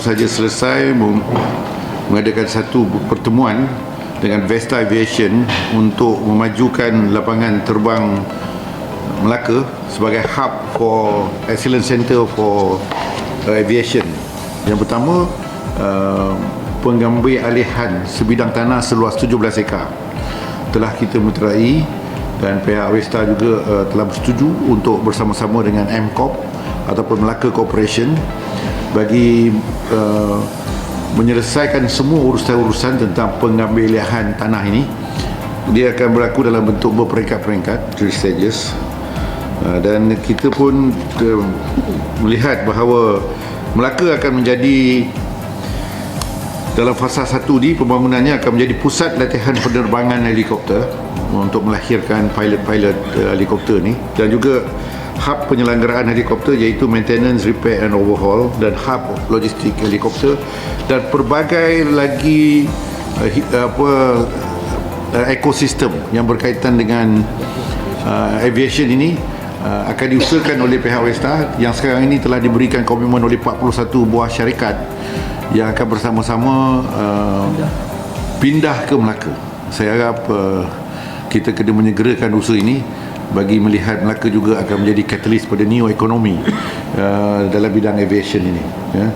saja selesai mengadakan satu pertemuan dengan Vesta Aviation untuk memajukan lapangan terbang Melaka sebagai hub for excellence center for uh, aviation. Yang pertama uh, pengambil alihan sebidang tanah seluas 17 ekar telah kita meterai dan pihak Avesta juga uh, telah bersetuju untuk bersama-sama dengan MCOP ataupun Melaka Corporation bagi uh, menyelesaikan semua urusan-urusan tentang pengambilihan tanah ini. Dia akan berlaku dalam bentuk berperingkat-peringkat three stages. Uh, dan kita pun uh, melihat bahawa Melaka akan menjadi dalam fasa satu ni pembangunannya akan menjadi pusat latihan penerbangan helikopter untuk melahirkan pilot-pilot uh, helikopter ni. Dan juga hub penyelenggaraan helikopter iaitu maintenance, repair and overhaul dan hub logistik helikopter. Dan pelbagai lagi uh, apa uh, ekosistem yang berkaitan dengan uh, aviation ini uh, akan diusahakan oleh pihak Westa yang sekarang ini telah diberikan komitmen oleh 41 buah syarikat yang akan bersama-sama uh, pindah ke Melaka. Saya harap uh, kita kena menyegerakan usaha ini bagi melihat Melaka juga akan menjadi katalis pada neo ekonomi uh, dalam bidang aviation ini. Ya.